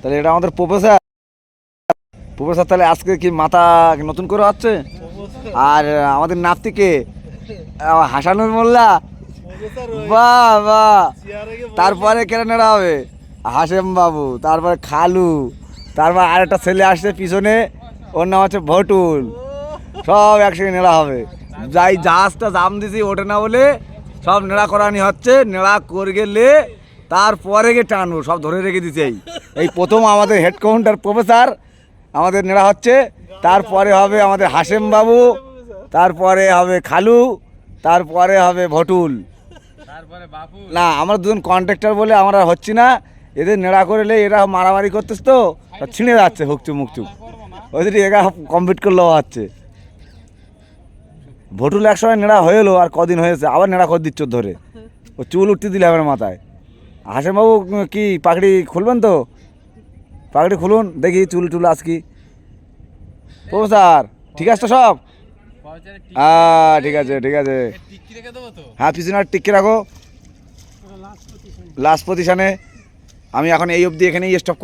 তাহলে এটা আমাদের প্রফেসর। প্রফেসর, তাহলে আজকে কি মাথা নতুন করে হচ্ছে? আর আমাদের নাতিকে হাসানুর মোল্লা? বাহ বাহ তারপরে কেটে নেড়া হবে? হাসেম বাবু, তারপরে খালু, তারপর আরেকটা ছেলে আসছে পিছনে, ওর নাম হচ্ছে ভটুল। সব একসঙ্গে নেড়া হবে। যাই, জাহাজটা জাম দিছি ওঠে না বলে সব নেড়া করানি হচ্ছে, নেড়া করে গেলে তারপরে গিয়ে টানবো সব ধরে রেখে দিছে এই। এই প্রথম আমাদের হেড কাউন্টার প্রফেসর আমাদের নেড়া হচ্ছে তারপরে হবে আমাদের হাসেম বাবু তারপরে হবে খালু তারপরে হবে ভটুল। তারপরে না আমরা দুজন কন্ট্রাক্টর বলে আমরা হচ্ছি না। এদের নেড়া করলে এরা মারামারি করতেছ তো ছিঁড়ে যাচ্ছে হুকচুক মুকচুক ওদের এরা কমপ্লিট করলেও হচ্ছে। ভটুল এক সময় নেড়া হয়ে এলো আর কদিন হয়েছে আবার নেড়া করে দিচ্ছ ধরে। ও চুল উঠতে দিলে আমার মাথায়। হাসেম বাবু কি পাখড়ি খুলবেন তো? পাখড়ি খুলুন, দেখি চুল টুল আজ কি। স্যার, ঠিক আছে তো সব? হ্যাঁ ঠিক আছে ঠিক আছে। হ্যাঁ পিছনে আর টিকি রাখো লাস্ট পজিশনে আমি এখন এই অবধি এখানেই স্টপ